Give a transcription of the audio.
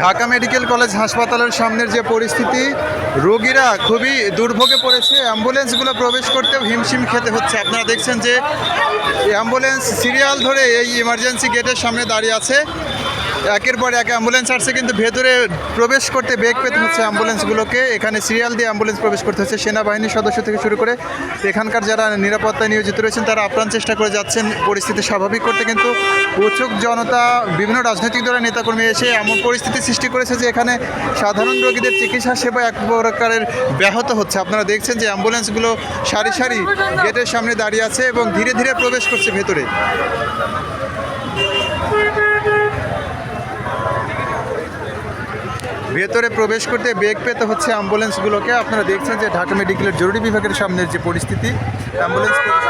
Dhaka medical college হাসপাতালের সামনের যে পরিস্থিতি, রোগীরা খুবই দুর্ভোগে পড়েছে। অ্যাম্বুলেন্সগুলো প্রবেশ করতেও হিমশিম খেতে হচ্ছে। আপনারা দেখছেন যে অ্যাম্বুলেন্স সিরিয়াল ধরে এই ইমার্জেন্সি গেটের সামনে দাঁড়িয়ে আছে। একের পর এক অ্যাম্বুলেন্স আসছে, কিন্তু ভেতরে প্রবেশ করতে বেগ পেতে হচ্ছে অ্যাম্বুলেন্সগুলোকে এখানে সিরিয়াল দিয়ে অ্যাম্বুলেন্স প্রবেশ করতে হচ্ছে। সেনাবাহিনীর সদস্য থেকে শুরু করে এখানকার যারা নিরাপত্তায় নিয়োজিত রয়েছেন, তারা আপ্রাণ চেষ্টা করে যাচ্ছেন। পরিস্থিতি স্বাভাবিক করতে কিন্তু উৎসুক জনতা, বিভিন্ন রাজনৈতিক দলের নেতাকর্মী এসে এমন পরিস্থিতি সৃষ্টি করেছে যে এখানে সাধারণ রোগীদের চিকিৎসা সেবা এক প্রকারের ব্যাহত হচ্ছে। আপনারা দেখছেন যে অ্যাম্বুলেন্সগুলো সারি সারি গেটের সামনে দাঁড়িয়ে আছে এবং ধীরে ধীরে প্রবেশ করছে ভেতরে। ভেতরে প্রবেশ করতে বেগ পেতে হচ্ছে অ্যাম্বুলেন্সগুলোকে। আপনারা দেখছেন যে ঢাকা মেডিকেলের জরুরি বিভাগের সামনের যে পরিস্থিতি, অ্যাম্বুলেন্স করতে-